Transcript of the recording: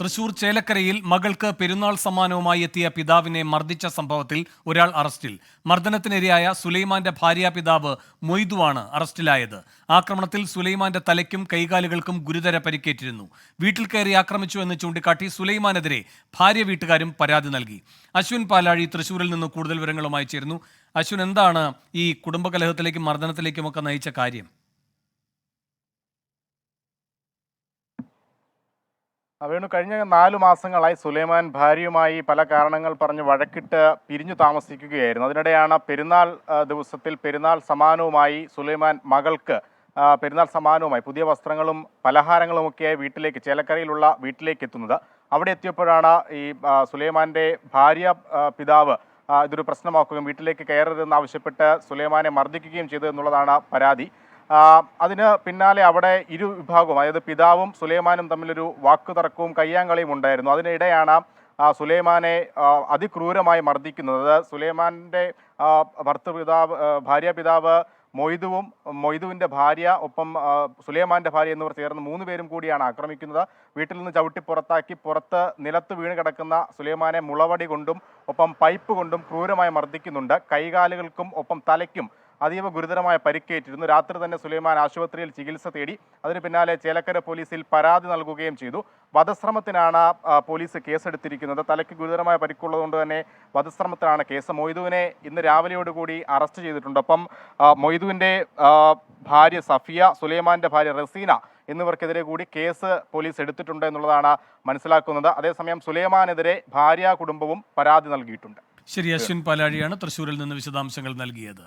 തൃശൂർ ചേലക്കരയിൽ മകൾക്ക് പെരുന്നാൾ സമ്മാനവുമായി എത്തിയ പിതാവിനെ മർദ്ദിച്ച സംഭവത്തിൽ ഒരാൾ അറസ്റ്റിൽ. മർദ്ദനത്തിനിരയായ സുലൈമാന്റെ ഭാര്യ പിതാവ് മൊയ്തുവാണ് അറസ്റ്റിലായത്. ആക്രമണത്തിൽ സുലൈമാന്റെ തലയ്ക്കും കൈകാലുകൾക്കും ഗുരുതര പരിക്കേറ്റിരുന്നു. വീട്ടിൽ കയറി ആക്രമിച്ചു എന്ന് ചൂണ്ടിക്കാട്ടി സുലൈമാനെതിരെ ഭാര്യ വീട്ടുകാരും പരാതി നൽകി. അശ്വിൻ പാലാഴി തൃശൂരിൽ നിന്ന് കൂടുതൽ വിവരങ്ങളുമായി ചേരുന്നു. അശ്വിൻ എന്താണ് ഈ കുടുംബകലഹത്തിലേക്കും മർദ്ദനത്തിലേക്കുമൊക്കെ നയിച്ച കാര്യം? വേണു കഴിഞ്ഞ നാലു മാസങ്ങളായി സുലൈമാൻ ഭാര്യയുമായി പല കാരണങ്ങൾ പറഞ്ഞ് വഴക്കിട്ട് പിരിഞ്ഞു താമസിക്കുകയായിരുന്നു. അതിനിടെയാണ് പെരുന്നാൾ ദിവസത്തിൽ പെരുന്നാൾ സമ്മാനവുമായി സുലൈമാൻ മകൾക്ക് പെരുന്നാൾ സമ്മാനവുമായി പുതിയ വസ്ത്രങ്ങളും പലഹാരങ്ങളും പലഹാരങ്ങളുമൊക്കെയായി വീട്ടിലേക്ക് ചേലക്കരയിലുള്ള വീട്ടിലേക്ക് എത്തുന്നത്. അവിടെ എത്തിയപ്പോഴാണ് ഈ സുലൈമാന്റെ ഭാര്യ പിതാവ് ഇതൊരു പ്രശ്നമാക്കുകയും വീട്ടിലേക്ക് കയറരുതെന്ന് ആവശ്യപ്പെട്ട് സുലൈമാനെ മർദ്ദിക്കുകയും ചെയ്തു എന്നുള്ളതാണ് പരാതി. അതിന് പിന്നാലെ അവിടെ ഇരു വിഭാഗവും അതായത് പിതാവും സുലൈമാനും തമ്മിലൊരു വാക്കുതർക്കവും കയ്യാങ്കളിയും ഉണ്ടായിരുന്നു. അതിനിടെയാണ് സുലൈമാനെ അതിക്രൂരമായി മർദ്ദിക്കുന്നത്. ആ, ഭർത്തൃപിതാവ് ഭാര്യ പിതാവ് മൊയ്തുവും മൊയ്തുവിന്റെ ഭാര്യ ഒപ്പം സുലൈമാന്റെ ഭാര്യ എന്നിവർ ചേർന്ന് മൂന്ന് പേരും കൂടിയാണ് ആക്രമിക്കുന്നത്. വീട്ടിൽ നിന്ന് ചവിട്ടി പുറത്താക്കി പുറത്ത് നിലത്ത് വീണ് കിടക്കുന്ന സുലൈമാനെ മുളവടി കൊണ്ടും ഒപ്പം പൈപ്പ് കൊണ്ടും ക്രൂരമായി മർദ്ദിക്കുന്നുണ്ട്. കൈകാലുകൾക്കും ഒപ്പം തലയ്ക്കും അതീവ ഗുരുതരമായ പരിക്കേറ്റിരുന്നു. രാത്രി തന്നെ സുലൈമാൻ ആശുപത്രിയിൽ ചികിത്സ തേടി അതിന് പിന്നാലെ ചേലക്കര പോലീസിൽ പരാതി നൽകുകയും ചെയ്തു. വധശ്രമത്തിനാണ് പോലീസ് കേസെടുത്തിരിക്കുന്നത്. തലയ്ക്ക് ഗുരുതരമായ പരിക്കുള്ളതുകൊണ്ട് തന്നെ വധശ്രമത്തിനാണ് കേസ്. മൊയ്തുവിനെ ഇന്ന് രാവിലെയോടുകൂടി അറസ്റ്റ് ചെയ്തിട്ടുണ്ട്. അപ്പം മൊയ്തുവിന്റെ ഭാര്യ സഫിയ സുലൈമാന്റെ ഭാര്യ റസീന എന്നിവർക്കെതിരെ കൂടി കേസ് പോലീസ് എടുത്തിട്ടുണ്ട് എന്നുള്ളതാണ് മനസ്സിലാക്കുന്നത്. അതേസമയം സുലൈമാനെതിരെ ഭാര്യ കുടുംബവും പരാതി നൽകിയിട്ടുണ്ട്. ശരി അശ്വിൻ പാലാഴിയാണ് തൃശൂരിൽ നിന്ന് വിശദാംശങ്ങൾ നൽകിയത്.